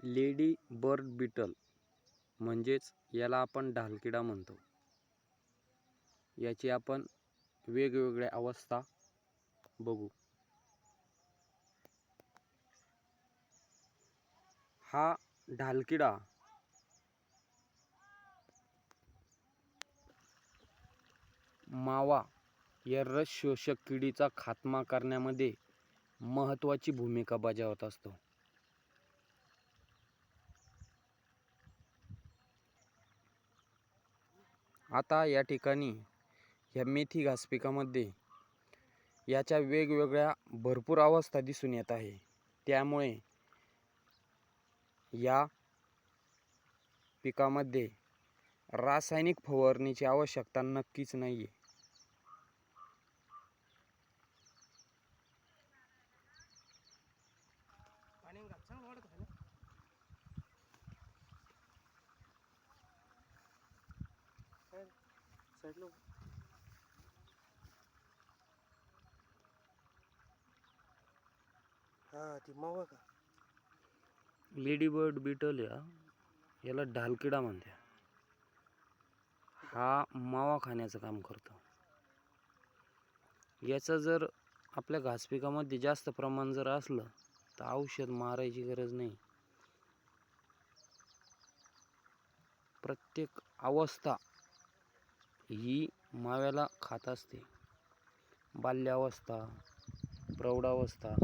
Lady bird beetle म्हणजेच याला आपण ढालकिडा म्हणतो. याची आपण वेगवेगळ्या अवस्था बघू. हा ढालकिडा मावा या रस शोषक किडीचा खात्मा करण्यामध्ये महत्त्वाची भूमिका बजावत असतो. आता या ठिकाणी ह्या मेथी घास पिकामध्ये याच्या वेगवेगळ्या भरपूर अवस्था दिसून येत आहे. त्यामुळे या पिकामध्ये रासायनिक फवारणीची आवश्यकता नक्कीच नाही आहे. पाणी साईडला हा ती मावा का? लेडी बर्ड बीटल या याला ढालकिडा म्हणते हा मावा खाण्याचं काम करतो. याचं जर आपल्या घास पिकामध्ये जास्त प्रमाण जर असलं तर औषध मारायची गरज नाही. प्रत्येक अवस्था ही माव्याला खात असते. बाल्यावस्था प्रौढावस्था